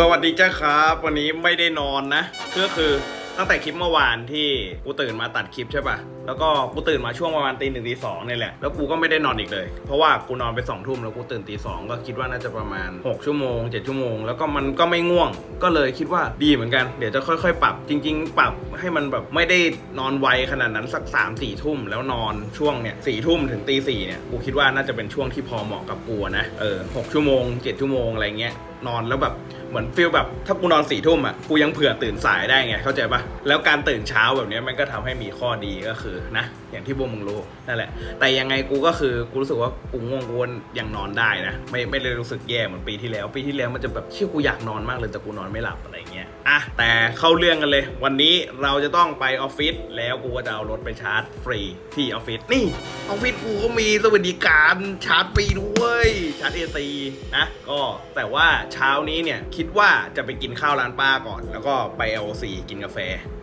สวัสดีจ้าครับ วันนี้ไม่ได้นอนนะ ก็คือตั้งแต่คลิปเมื่อวานที่กูตื่นมาตัดคลิปใช่ปะ แล้วก็กูตื่นมาช่วงประมาณตีหนึ่งตีสองนี่แหละ แล้วกูก็ไม่ได้นอนอีกเลย เพราะว่ากูนอนไปสองทุ่มแล้วกูตื่นตีสองก็คิดว่าน่าจะประมาณ 6 ชั่วโมง 7 ชั่วโมง แล้วก็มันก็ไม่ง่วง ก็เลยคิดว่าดีเหมือนกัน เดี๋ยวจะค่อยๆ ปรับ จริง ๆ ปรับให้มันแบบไม่ได้นอนไวขนาดนั้นสัก3ามสี่ทุ่มแล้วนอนช่วงเนี่ยสี่ทุ่มถึงตีสี่เนี่ย กูคิดว่าน่าจะเป็นช่วงที่พอเหมาะกับกูนะ เออหกชั่วโมงเจ็ดชั่วโมงอะไรเงี้ย นอนแล้วแบบเหมือนฟีลแบบถ้ากูนอนสี่ทุ่มอะ กูยังเผื่อตื่นสายได้ไง เข้าใจปะแล้วการตื่นเช้าแบบนี้มันก็ทำให้มีข้อดีก็คือนะอย่างที่บวมมึงรู้นั่นแหละ แต่ยังไงกูก็คือกูรู้สึกว่ากูง่วงกูยังนอนได้นะ ไม่ไม่เลยรู้สึกแย่เหมือนปีที่แล้ว ปีที่แล้วมันจะแบบเชี่ยกูอยากนอนมากเลยแต่กูนอนไม่หลับอะไรเงี้ย อะแต่เข้าเรื่องกันเลย วันนี้เราจะต้องไปออฟฟิศแล้วกูก็จะเอารถไปชาร์จฟรีที่ออฟฟิศนี่ออฟฟิศกูก็มีสวัสดิการชาร์จฟรีด้วยชาร์จเอซีนะก็แต่ว่าเช้านี้เนี่ยคิดว่าจะไปกินข้าวร้านป้าก่อน แล้วก็ไป LC กินกาแฟ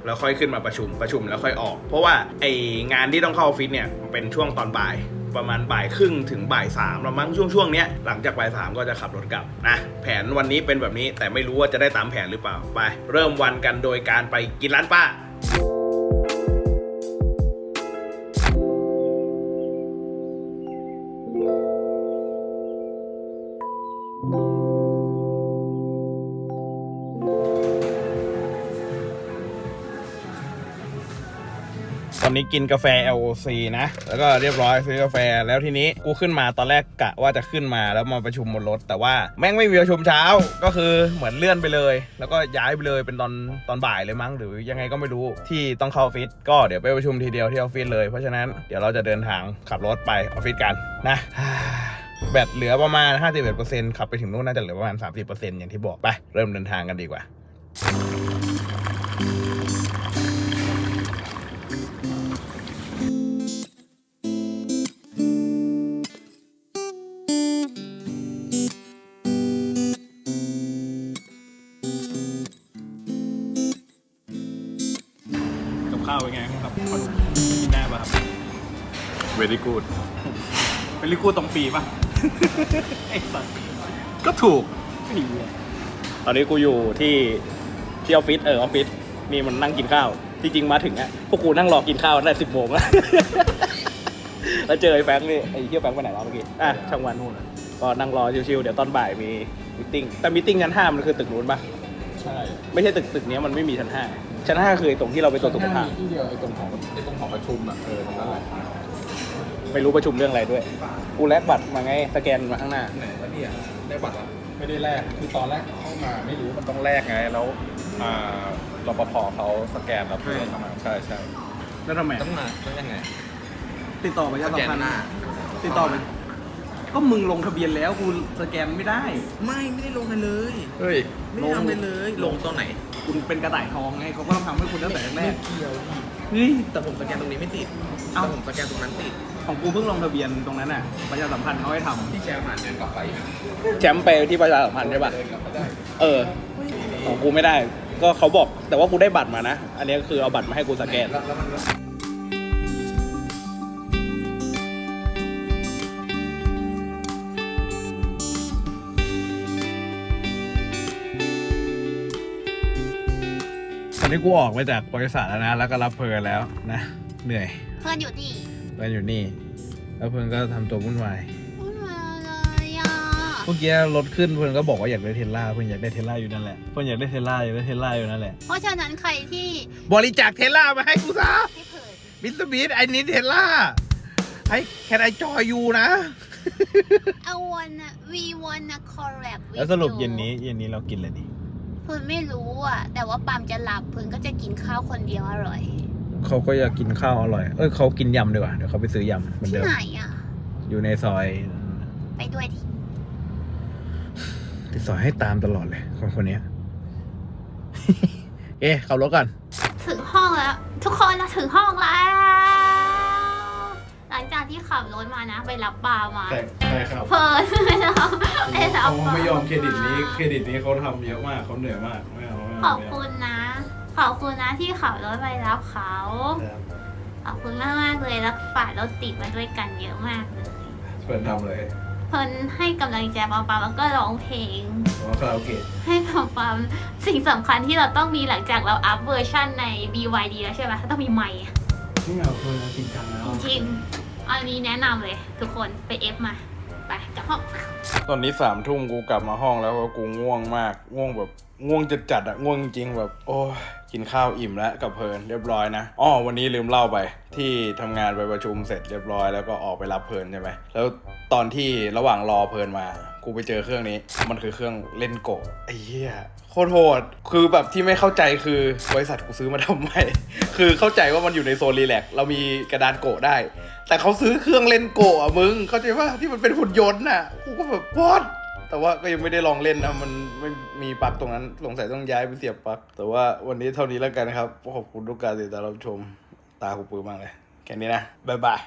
แล้วค่อยขึ้นมาประชุมประชุมแล้วค่อยออก เพราะว่าไองานที่ต้องเข้าออฟฟิศเนี่ยเป็นช่วงตอนบ่าย ประมาณบ่ายครึ่งถึงบ่ายสามเรามั้งช่วงช่วงเนี้ยหลังจากบ่ายสามก็จะขับรถกลับนะแผนวันนี้เป็นแบบนี้แต่ไม่รู้ว่าจะได้ตามแผนหรือเปล่าไป เริ่มวันกันโดยการไปกินร้านป้า อนนี้กินกาแฟ LOC นะ แล้วก็เรียบร้อยซื้อกาแฟแล้วทีนี้กูขึ้นมาตอนแรกกะว่าจะขึ้นมาแล้วมาประชุมบนรถ แต่ว่าแม่งไม่มีประชุมเช้าก็คือเหมือนเลื่อนไปเลย แล้วก็ย้ายไปเลยเป็นตอนตอนบ่ายเลยมั้งหรือยังไงก็ไม่รู้ที่ต้องเข้าออฟฟิศก็เดี๋ยวไปประชุมทีเดียวที่ออฟฟิศเลยเพราะฉะนั้นเดี๋ยวเราจะเดินทางขับรถไปออฟฟิศกันนะแบตเหลือประมาณ 51%ขับไปถึงนู่นน่าจะเหลือประมาณ 30%อย่างที่บอกไป เริ่มเดินทางกันดีกว่า ข้าวเป็นไงบ้างครับกินได้ป่ะครับ very good เป็นลิกูตรงปีป่ะ ไอ้สัสก็ถูกตอนนี้กูอยู่ที่ที่ออฟฟิศเออออฟฟิศนี่มันนั่งกินข้าว จริงๆมาถึงอะพวกกูนั่งรอกินข้าวตั้งแต่สิบโมงแล้ว แล้วเจอไอ้แฟงค์นี่ไอ้เที่ยวแฟงค์ไปไหนแล้วเมื่อกี้อะช่างวันนู่นน่ะก็นั่งรอชิวๆเดี๋ยวตอนบ่ายมีมิ팅แต่มิ팅ชั้นห้ามันคือตึกนู้นปะใช่ ไม่ใช่ตึกตึกเนี้ยมันไม่มีชั้นห้า ชั้นห้าคือไอ้ตรงที่เราไปตรวจสุขภาพ ที่เดียวไอ้ตรงของไอ้ตรงของประชุมอะเออตรงนั้นแหละไม่รู้ประชุมเรื่องอะไรด้วย กูแลกบัตรมาไง สแกนมาข้างหน้า ไหนแล้วเนี่ยได้บัตรแล้วไม่ได้แลกคือตอนแรกเข้ามาไม่รู้มันต้องแลกไงแล้วอ่ารปภเขาสแกนแล้วเพื่อนเข้ามาใช่ใช่แล้วทำไม ต้องมาต้องยังไงติดต่อประชาสัมพันธ์ติดต่อไปก็มึงลงทะเบียนแล้วกูสแกนไม่ได้ ไม่ไม่ได้ลงกันเลย เฮ้ย ไม่ได้ทำอะไรเลย ลงตอนไหน คุณเป็นกระต่ายทองไงเขาก็ต้องทำให้คุณตั้งแต่แรไม่กเกี่ยวเฮ้ย แต่ผมสแกนตรงนี้ไม่ติดเอ้า แต่ผมสแกนตรงนั้นติดของกูเพิ่งลงทะเบียนตรงนั้นน่ะประชาสัมพันธ์เขาให้ทพี่แชร์ผ่านเดินกลับไปำแชมป์ไปที่ประชาสัมพันธ์ใช่ป่ะ เดินกลับไปได้เออ ของกูไม่ได้ ก็เขาบอก แต่ว่ากูได้บัตรมานะ อันนี้คือเอาบัตรมาให้กูสแกน แล้วแล้วมันต นนี้กูออกมาจากบริษัทแล้วนะ แล้วก็รับเพลินแล้วนะ เหนื่อยเพื่อนอยู่ที่เพลินอยู่นี่ แล้วเพลินก็ทำตัววุ่นวาย พูดมาเลยอะเมื่อกี้รถขึ้นเพื่อนก็บอกว่าอยากได้เทสลาเพื่อนอยากได้เทสลาอยู่นั่นแหละเพื่อนอยากได้เทสลาอยากได้เทสลาอยู่นั่นแหละเพราะฉะนั้นใครที่บริจาคเทสลามาให้กูซะให้เผยมิสบิสไอ้นี่เทสลาไอ้แค่ไอจอยอยู่นะเอาวันนะ we wanna collab with แล้วสรุป you เย็นนี้เย็นนี้เรากินอะไรดี เพื่อนไม่รู้อะ แต่ว่าปามจะหลับเพื่อนก็จะกินข้าวคนเดียวอร่อย เขาก็อยากกินข้าวอร่อย เอ้ยเขากินยำดีกว่า เดี๋ยวเขาไปซื้อยำเหมือนที่เดิม ไหนอะ อยู่ในซอยไปด้วยดิติดซอยให้ตามตลอดเลยคนคนนี้เอ๊ะขับรถก่อน ถึงห้องแล้ว ทุกคนเราถึงห้องแล้วหลังจาก ที่ขับรถมานะ ไปรับปลามาแต่ใช่ครับเพลินไม่รับไม่รับเขาไม่ยอมเครดิตนี้เครดิตนี้เขาทำเยอะมากเขาเหนื่อยมากไม่เอาไม่ขเอาอบคุณนะ ขอบคุณนะที่ขับรถไปรับเขาขอบคุณมากมากๆเลยแล้วฝ่ายรถติดมาด้วยกันเยอะมากเลยเปิดทำเลยเเพลินให้กำลังใจปามปามแล้วก็ร้องเพลงอ๋อคาราโอเกะให้ปามปามสิ่งสำคัญที่เราต้องมีหลังจากเราอัพเวอร์ชันใน BYD แล้วใช่ไหมต้องมีไมค์อะนี่เอาเพื่อนจริงจังแล้วจริงๆ อันนี้แนะนำเลย ทุกคนไปเอฟมา ไปกลับห้อง ตอนนี้สามทุ่มกูกลับมาห้องแล้วก็กูง่วงมาก ง่วงแบบง่วงจัดจัดๆอะง่วงจริงๆแบบ โอ้ยกินข้าวอิ่มแล้วกับเพลินเรียบร้อยนะอ๋อวันนี้ลืมเล่าไป ที่ทำงานไปประชุมเสร็จเรียบร้อยแล้วก็ออกไปรับเพลินใช่ไหมแล้วตอนที่ระหว่างรอเพลินมา กูไปเจอเครื่องนี้ มันคือเครื่องเล่นโกะไอ้เหี้ยโคตรโหดคือแบบที่ไม่เข้าใจคือบริษัทกูซื้อมาทำไม คือเข้าใจว่ามันอยู่ในโซนรีแลกซ์เรามีกระดานโกะได้ แต่เขาซื้อเครื่องเล่นโกะอะมึง เข้าใจป่ะที่มันเป็นหุ่นยนต์น่ะ กูก็แบบวอดแต่ว่าก็ยังไม่ได้ลองเล่นนะมันไม่มีปลั๊กตรงนั้นสงสัยต้องย้ายไปเสียบปลั๊กแต่ว่าวันนี้เท่านี้แล้วกันนะครับ ขอบคุณทุกการติดตามรับชมตากูปื้มมากเลย แค่นี้นะ บ๊ายบาย